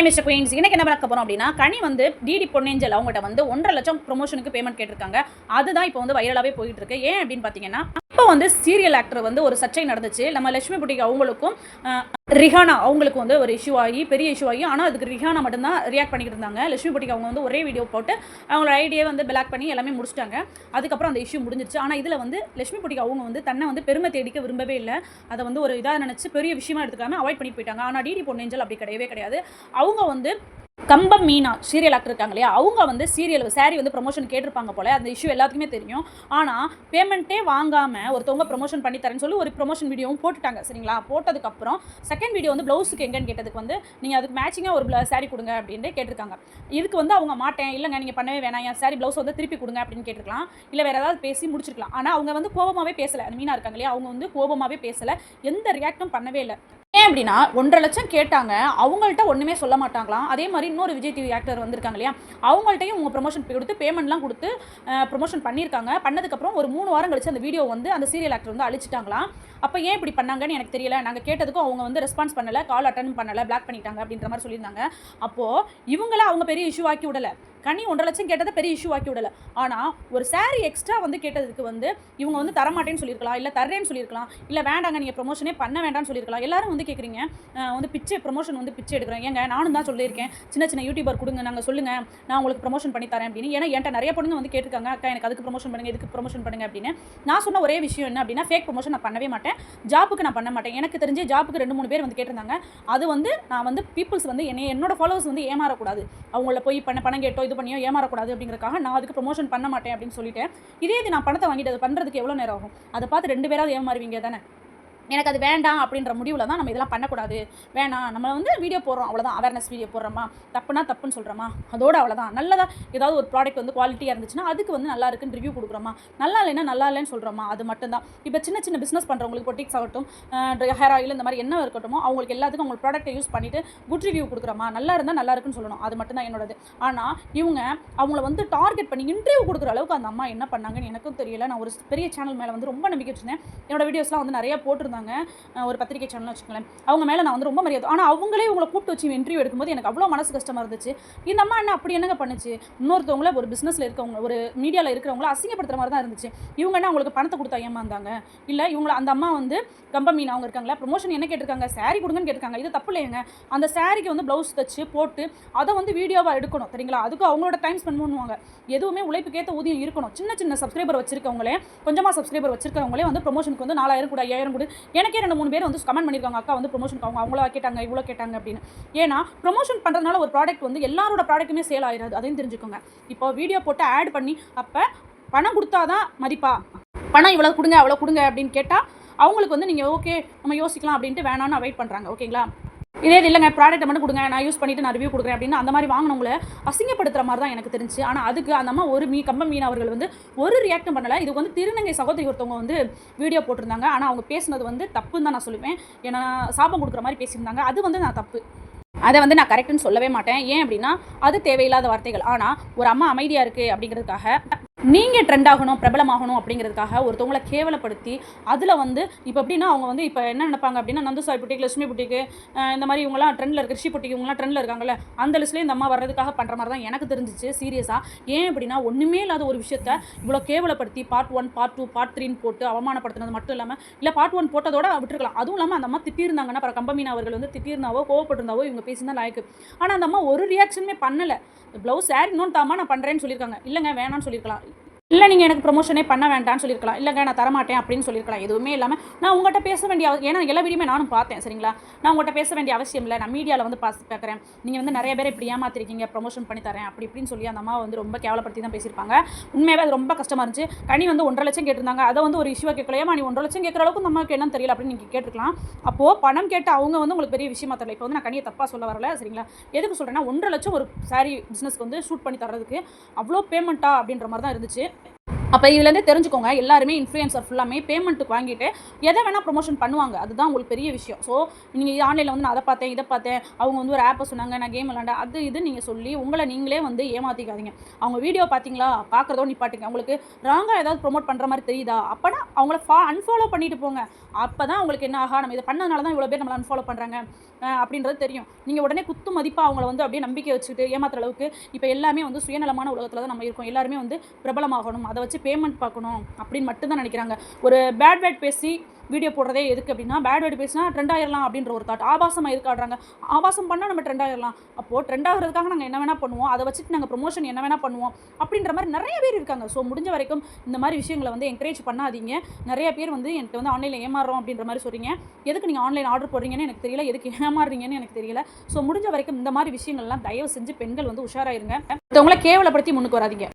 Hi mister queens இன்றைக்கி என்ன பார்க்க போகிறோம் அப்படின்னா கனி வந்து டிடி பொன்னேஞ்சல் அவங்ககிட்ட வந்து ஒன்றரை லட்சம் ப்ரொமோஷனுக்கு பேமெண்ட் கேட்டிருக்காங்க. அதுதான் இப்போ வந்து வைரலாகவே போயிட்டு இருக்கு. ஏன் அப்படின்னு பார்த்தீங்கன்னா இப்போ வந்து சீரியல் ஆக்டர் வந்து ஒரு சர்ச்சை நடந்துச்சு. நம்ம லட்சுமி புட்டிக்கு அவங்களுக்கும் ரிஹானா அவங்களுக்கு வந்து ஒரு இஷ்யூ ஆகி பெரிய இஷ்யூ ஆகி ஆனால் அதுக்கு ரிஹானா மட்டும்தான் ரியாக்ட் பண்ணிக்கிட்டு இருந்தாங்க. லட்சுமி புட்டிக்கு அவங்க வந்து ஒரே வீடியோ போட்டு அவங்களோட ஐடியை வந்து பிளாக் பண்ணி எல்லாமே முடிச்சிட்டாங்க. அதுக்கப்புறம் அந்த இஷ்யூ முடிஞ்சிருச்சு. ஆனால் இதில் வந்து லட்சுமி புட்டிக்கு அவங்க வந்து தன்னை வந்து பெருமை தேடிக்க விரும்பவே இல்லை. அதை வந்து ஒரு இதாக நினச்சி பெரிய விஷயமா எடுத்துக்காம அவாய்ட் பண்ணி போயிட்டாங்க. ஆனால் டிடி பொன்னேஞ்சல் அப்படி கிடையவே கிடையாது. அவங்க வந்து கம்பம் மீனா சீரியல் ஆக்டர் இருக்காங்க இல்லையா? அவங்க வந்து சீரியல் சாரி வந்து ப்ரொமோஷன் கேட்டிருப்பாங்க போல. அந்த இஷ்யூ எல்லாத்துக்குமே தெரியும். ஆனால் பேமெண்ட்டே வாங்காமல் ஒருத்தவங்க ப்ரொமோஷன் பண்ணி தரேன்னு சொல்லி ஒரு ப்ரொமோஷன் வீடியோவும் போட்டுட்டாங்க. சரிங்களா? போட்டதுக்கப்புறம் செகண்ட் வீடியோ வந்து ப்ளவுஸுக்கு எங்கன்னு கேட்டதுக்கு வந்து நீங்கள் அதுக்கு மேட்சிங்காக ஒரு சாரி கொடுங்க அப்படின்ட்டு கேட்டிருக்காங்க. இதுக்கு வந்து அவங்க மாட்டேன். இல்லைங்க நீங்கள் பண்ணவே வேணாம். என் சாரி ப்ளவுஸ் வந்து திருப்பி கொடுங்க அப்படின்னு கேட்டிருக்கலாம். இல்லை வேறு ஏதாவது பேசி முடிச்சிருக்கலாம். ஆனால் அவங்க வந்து கோபமாகவே பேசலை. அந்த மீனா இருக்காங்க இல்லையா? அவங்க வந்து கோபமாகவே பேசலை. எந்த ரியாக்டும் பண்ணவே இல்லை. ஏன் அப்படின்னா ஒன்றரை லட்சம் கேட்டாங்க அவங்கள்ட்ட ஒன்றுமே சொல்ல மாட்டாங்களாம். அதே மாதிரி இன்னொரு விஜய் டிவி ஆக்டர் வந்திருக்காங்க இல்லையா? அவங்கள்ட்டையும் உங்கள் ப்ரொமோஷன் கொடுத்து பேமெண்ட்லாம் கொடுத்து ப்ரொமோஷன் பண்ணியிருக்காங்க. பண்ணதுக்கப்புறம் ஒரு மூணு வாரம் கழிச்சு அந்த வீடியோ வந்து அந்த சீரியல் ஆக்டர் வந்து அழிச்சிட்டாங்களாம். அப்போ ஏன் இப்படி பண்ணாங்கன்னு எனக்கு தெரியல. நாங்கள் கேட்டதுக்கும் அவங்க வந்து ரெஸ்பான்ஸ் பண்ணலை கால் அட்டன் பண்ணலை பிளாக் பண்ணிட்டாங்க அப்படின்ற மாதிரி சொல்லியிருந்தாங்க. அப்போது இவங்கள அவங்க பெரிய இஷ்யூ ஆக்கி விடலை. கனி ஒன்றரை லட்சம் கேட்டதை பெரிய இஷ்யூ ஆக்கி விடலை. ஆனால் ஒரு saree எக்ஸ்ட்ரா வந்து கேட்டதுக்கு வந்து இவங்க வந்து தரமாட்டேன்னு சொல்லியிருக்கலாம் இல்லை தர்றேன்னு சொல்லியிருக்கலாம் இல்லை வேண்டாங்க நீங்கள் ப்ரொமோஷனே பண்ண வேண்டாம்னு சொல்லியிருக்கலாம். எல்லாரும் வந்து கேட்குறீங்க வந்து பிச்சை ப்ரொமோஷன் வந்து பிச்சை எடுக்கிறேன் ஏங்க நானும் தான் சொல்லியிருக்கேன். சின்ன சின்ன யூடியூபர் கொடுங்க நாங்கள் சொல்லுங்கள் நான் உங்களுக்கு ப்ரொமோஷன் பண்ணி தரேன் அப்படின்னு. ஏன்னா என்கிட்ட நிறைய பொண்ணுங்க வந்து கேட்டிருக்காங்க அக்கா எனக்கு அதுக்கு ப்ரொமோஷன் பண்ணுங்க இதுக்கு ப்ரொமோஷன் பண்ணுங்க அப்படின்னு. நான் சொன்ன ஒரே விஷயம் என்ன அப்படின்னா ஃபேக் ப்ரொமோஷன் நான் பண்ணவே மாட்டேன். ஜாப்புக்கு நான் பண்ண மாட்டேன். எனக்கு தெரிஞ்சு ஜாப்புக்கு ரெண்டு மூணு பேர் வந்து கேட்டிருந்தாங்க. அது வந்து நான் வந்து பீப்புள்ஸ் வந்து என்னை என்னோட ஃபாலோவர்ஸ் வந்து ஏமாறக்கூடாது. அவங்கள போய் பண்ண பணம் கேட்டோ இது பண்ணியோ ஏமாறக்கூடாது அப்படிங்கிறக்காக நான் அதுக்கு ப்ரொமோஷன் பண்ண மாட்டேன் அப்படின்னு சொல்லிட்டேன். இதே இது நான் பணத்தை வாங்கிட்டு அது பண்ணுறதுக்கு எவ்வளோ நேரம் ஆகும்? அதை பார்த்து ரெண்டு பேராவது ஏமாறுவீங்க தானே? எனக்கு அது வேண்டாம் அப்படின்ற முடிவில் தான் நம்ம இதெல்லாம் பண்ணக்கூடாது. வேணாம் நம்ம வந்து வீடியோ போடுறோம் அவ்வளோதான் அவேர்னஸ் வீடியோ போடுறோமா? தப்புனா தப்புன்னு சொல்கிறோமா அதோட அவ்வளோதான் நல்லதா ஏதாவது ஒரு ப்ராடக்ட் வந்து குவாலிட்டியாக இருந்துச்சுன்னா அதுக்கு வந்து நல்லா இருக்குன்னு ரிவ்யூ கொடுக்குறோமா? நல்லா இல்லைன்னா நல்லா இல்லைன்னு சொல்கிறோமா அது மட்டும்தான். இப்போ சின்ன சின்ன பிஸ்னஸ் பண்ணுறவங்களுக்கு பொட்டிக்ஸ் ஆகட்டும் ஹேர் ஆயில் இந்த மாதிரி என்ன இருக்கட்டும் அவங்களுக்கு எல்லாத்துக்கும் அவங்க ப்ராடக்ட்டை யூஸ் பண்ணிவிட்டு குட் ரிவ்யூ கொடுக்குறோமா? நல்லா இருந்தால் நல்லா இருக்குன்னு சொல்லணும். அது மட்டும்தான் என்னோடது. ஆனால் இவங்க அவங்கள வந்து டார்கெட் பண்ணி இன்டர்வியூ கொடுக்குற அளவுக்கு அந்த அம்மா என்ன பண்ணாங்கன்னு எனக்கும் தெரியல. நான் ஒரு பெரிய சேனல் மேலே வந்து ரொம்ப நம்பிக்கை வச்சிருந்தேன். என்னோட வீடியோஸ்லாம் வந்து நிறைய போட்டிருந்தாங்க. இருக்காங்க ஒரு பத்திரிகை சேனல் வச்சுக்கோங்களேன். அவங்க மேலே நான் வந்து ரொம்ப மரியாதை ஆனால் அவங்களே உங்களை கூப்பிட்டு வச்சு இன்டர்வியூ எடுக்கும்போது எனக்கு அவ்வளோ மனசு கஷ்டமாக இருந்துச்சு. இந்த அம்மா என்ன அப்படி என்னங்க பண்ணுச்சு? இன்னொருத்தவங்கள ஒரு பிஸ்னஸில் இருக்கவங்க ஒரு மீடியாவில் இருக்கிறவங்கள அசிங்கப்படுத்துற மாதிரி தான் இருந்துச்சு. இவங்க என்ன அவங்களுக்கு பணத்தை கொடுத்தா ஏமாந்தாங்க இல்லை இவங்கள அந்த அம்மா வந்து கம்ப மீன் அவங்க இருக்காங்களா ப்ரொமோஷன் என்ன கேட்டிருக்காங்க? saree கொடுங்கன்னு கேட்டிருக்காங்க. இது தப்பு இல்லைங்க அந்த சாரிக்கு வந்து ப்ளவுஸ் தச்சு போட்டு அதை வந்து வீடியோவாக எடுக்கணும் சரிங்களா? அதுக்கு அவங்களோட டைம் ஸ்பெண்ட் பண்ணுவாங்க. எதுவுமே உழைப்புக்கேற்ற ஊதியம் இருக்கணும். சின்ன சின்ன சப்ஸ்கிரைபர் வச்சிருக்கவங்களே கொஞ்சமாக சப்ஸ்கிரைபர் வச்சிருக்கவங்களே வந்து ப்ரொமோஷனுக்கு வந்து நாலாயிரம் கூட ஐயாயிரம் கூட எனக்கே ரெண்டு மூணு பேர் வந்து கமெண்ட் பண்ணியிருக்காங்க. அக்கா வந்து ப்ரொமோஷனுக்கு அவங்க அவங்களா கேட்டாங்க இவ்வளோ கேட்டாங்க அப்படின்னு. ஏன்னா ப்ரொமோஷன் பண்ணுறதுனால ஒரு ப்ராடக்ட் வந்து எல்லாரோட ப்ராடக்ட்டுமே சேல் ஆயிடாது அதையும் தெரிஞ்சுக்கோங்க. இப்போ வீடியோ போட்டு ஆட் பண்ணி அப்போ பணம் கொடுத்தாதான் மதிப்பா? பணம் இவ்வளோ கொடுங்க அவ்வளோ கொடுங்க அப்படின்னு கேட்டால் அவங்களுக்கு வந்து நீங்கள் ஓகே நம்ம யோசிக்கலாம் அப்படின்ட்டு வேணான்னு அவாய்ட் பண்ணுறாங்க ஓகேங்களா இதே இது இல்லைங்க ப்ராடக்ட்டை மட்டும் கொடுங்க நான் யூஸ் பண்ணிட்டு நான் ரிவ்யூ கொடுக்குறேன் அப்படின்னு அந்த மாதிரி வாங்கினவங்கள அசிங்கப்படுத்துற மாதிரி தான் எனக்கு தெரிஞ்சு. ஆனால் அதுக்கு அந்த அம்மா ஒரு மீ கம்ப மீன் அவர்கள் வந்து ஒரு ரியாக்டும் பண்ணலை. இதுக்கு வந்து திருநங்கை சகோதரி ஒருத்தவங்க வந்து வீடியோ போட்டிருந்தாங்க. ஆனால் அவங்க பேசுனது வந்து தப்புன்னு தான் நான் சொல்லுவேன். ஏன்னா சாபம் கொடுக்குற மாதிரி பேசியிருந்தாங்க. அது வந்து நான் தப்பு. அதை வந்து நான் கரெக்டுன்னு சொல்லவே மாட்டேன். ஏன் அப்படின்னா அது தேவையில்லாத வார்த்தைகள். ஆனால் ஒரு அம்மா அமைதியாக இருக்குது அப்படிங்கிறதுக்காக நீங்கள் ட்ரெண்ட் ஆகணும் பிரபலமாகணும் அப்படிங்கிறதுக்காக ஒருத்தவங்களை கேவலப்படுத்தி அதில் வந்து இப்போ எப்படின்னா அவங்க வந்து இப்போ என்ன நினைப்பாங்க அப்படின்னா நந்தசாய் புட்டிக் லட்சுமி புட்டிக்கு இந்த மாதிரி இவங்களாம் ட்ரெண்டில் இருக்க ரிஷி புட்டிக்கு இவங்கலாம் ட்ரெண்டில் இருக்காங்கல்ல அந்த லிஸ்ட்லேயே இந்த அம்மா வர்றதுக்காக பண்ணுற மாதிரி தான் எனக்கு தெரிஞ்சிச்சு சீரியஸாக ஏன் அப்படின்னா ஒன்றுமே இல்லாத ஒரு விஷயத்த இவ்வளோ கேவலப்படுத்தி part one part two part த்ரீன்னு போட்டு அவமானப்படுத்தினது மட்டும் இல்லாமல் இல்லை பார்ட் ஒன் போட்டதோட விட்டுருக்கலாம். அதுவும் இல்லாமல் அந்த அம்மா திட்டியிருந்தாங்கன்னா அப்புறம் கம்பமீனா அவர்கள் வந்து திட்டியிருந்தாவோ கோவப்பட்டிருந்தாவோ இவங்க பேசினா லாய்க்கு. ஆனால் அந்த அம்மா ஒரு ரியாக்ஷனுமே பண்ணலை. ப்ளவுஸ் சாரி இன்னொன்று தாமா நான் பண்ணுறேன்னு சொல்லியிருக்காங்க. இல்லைங்க வேணாம்னு சொல்லியிருக்கலாம். இல்லை நீங்கள் எனக்கு ப்ரொமோஷனே பண்ண வேண்டாம்னு சொல்லியிருக்கலாம் இல்லைங்க நான் தரமாட்டேன் அப்படின்னு சொல்லியிருக்கலாம் எதுவுமே இல்லாமல் நான் உங்கள்கிட்ட பேச வேண்டிய ஏன்னா எல்லா வீடியோமே நானும் பார்த்தேன் சரிங்களா? நான் உங்கள்கிட்ட பேச வேண்டிய அவசியம் இல்லை. நான் மீடியாவில் வந்து பாஸ் பார்க்குறேன் நீங்கள் வந்து நிறைய பேர் இப்படி ஏமாத்திருக்கீங்க ப்ரொமோஷன் பண்ணி தரேன் அப்படி இப்படின்னு சொல்லி அந்த அம்மா வந்து ரொம்ப கேவலப்படுத்தி தான் பேசியிருப்பாங்க. உண்மையாகவே அது ரொம்ப கஷ்டமாக இருந்துச்சு. கனி வந்து ஒன்றரை லட்சம் கேட்டிருந்தாங்க. அதை வந்து ஒரு இஷ்யூவாக கேட்கலையா? நீ ஒன்றரை லட்சம் கேட்குற அளவுக்கு நம்ம என்னன்னு தெரியல அப்படின்னு நீங்கள் கேட்டிருக்கலாம். அப்போது பணம் கேட்டு அவங்க வந்து உங்களுக்கு பெரிய விஷயமா தெரியல. இப்போ வந்து நான் கனியை தப்பாக சொல்ல வரல சரிங்களா? எதுக்கு சொல்கிறேன்னா ஒன்றரை லட்சம் ஒரு சாரி பிஸ்னஸ்க்கு வந்து ஷூட் பண்ணி தர்றதுக்கு அவ்வளோ பேமெண்ட்டா அப்படின்ற மாதிரி தான் இருந்துச்சு. அப்போ இதுலேருந்து தெரிஞ்சுக்கோங்க எல்லாருமே இன்ஃப்ளூயன்சர் ஃபுல்லாமே பேமெண்ட்டுக்கு வாங்கிட்டு எதை வேணால் ப்ரொமோஷன் பண்ணுவாங்க. அதுதான் உங்களுக்கு பெரிய விஷயம். ஸோ நீங்கள் ஆன்லைனில் வந்து நான் அதை பார்த்தேன் இதை பார்த்தேன். அவங்க வந்து ஒரு ஆப்பை சொன்னாங்க நான் கேம் விளாண்டேன் அது இது நீங்கள் சொல்லி உங்களை நீங்களே வந்து ஏமாற்றிக்காதீங்க அவங்க வீடியோ பார்த்தீங்களா? பார்க்குறதோ நிப்பாட்டுங்க. உங்களுக்கு ராங்காக ஏதாவது ப்ரொமோட் பண்ணுற மாதிரி தெரியுதா? அப்போனா அவங்கள ஃபா அன்ஃபாலோ பண்ணிட்டு போங்க. அப்போ தான் உங்களுக்கு என்ன ஆகா நம்ம இதை பண்ணதுனால தான் இவ்வளோ பேர் நம்மளை அன்ஃபாலோ பண்ணுறாங்க அப்படின்றது தெரியும். நீங்கள் உடனே குத்து மதிப்பாக அவங்கள வந்து அப்படியே நம்பிக்கை வச்சுட்டு ஏமாத்துற அளவுக்கு இப்போ எல்லாமே வந்து சுயநலமான உலகத்தில் தான் நம்ம இருக்கோம். எல்லாருமே வந்து பிரபலமாகணும். அதை வச்சு பேமெண்ட் பார்க்கணும் அப்படின்னு மட்டும்தான் நினைக்கிறாங்க. ஒரு பேட் வேர்ட் பேசி வீடியோ போடுறதே எதுக்கு அப்படின்னா பேட் வேர்டு பேசினா ட்ரெண்ட் ஆயிடலாம் அப்படின்ற ஒரு தாட் ஆபாசமாக எதுக்கு ஆடுறாங்க? ஆபாசம் பண்ணால் நம்ம ட்ரெண்ட் ஆயிரலாம். அப்போது ட்ரெண்ட் ஆகிறதுக்காக நாங்கள் என்ன வேணால் பண்ணுவோம். அதை வச்சுட்டு நாங்கள் ப்ரொமோஷன் என்ன வேணால் பண்ணுவோம் அப்படின்ற மாதிரி நிறைய பேர் இருக்காங்க. ஸோ முடிஞ்ச வரைக்கும் இந்த மாதிரி விஷயங்களை வந்து என்கரேஜ் பண்ணாதீங்க. நிறைய பேர் வந்து என்கிட்ட வந்து ஆன்லைனில் ஏமாறுறோம் அப்படின்ற மாதிரி சொல்கிறீங்க எதுக்கு நீங்கள் ஆன்லைன் ஆர்டர் போடுறீங்கன்னு எனக்கு தெரியல. எதுக்கு ஏமாறுறீங்கன்னு எனக்கு தெரியல. ஸோ முடிஞ்ச வரைக்கும் இந்த மாதிரி விஷயங்கள்லாம் தயவு செஞ்சு பெண்கள் வந்து உஷாராயிருங்க. மற்றவங்கள கேவலப்படுத்தி முன்னுக்கு வராதீங்க.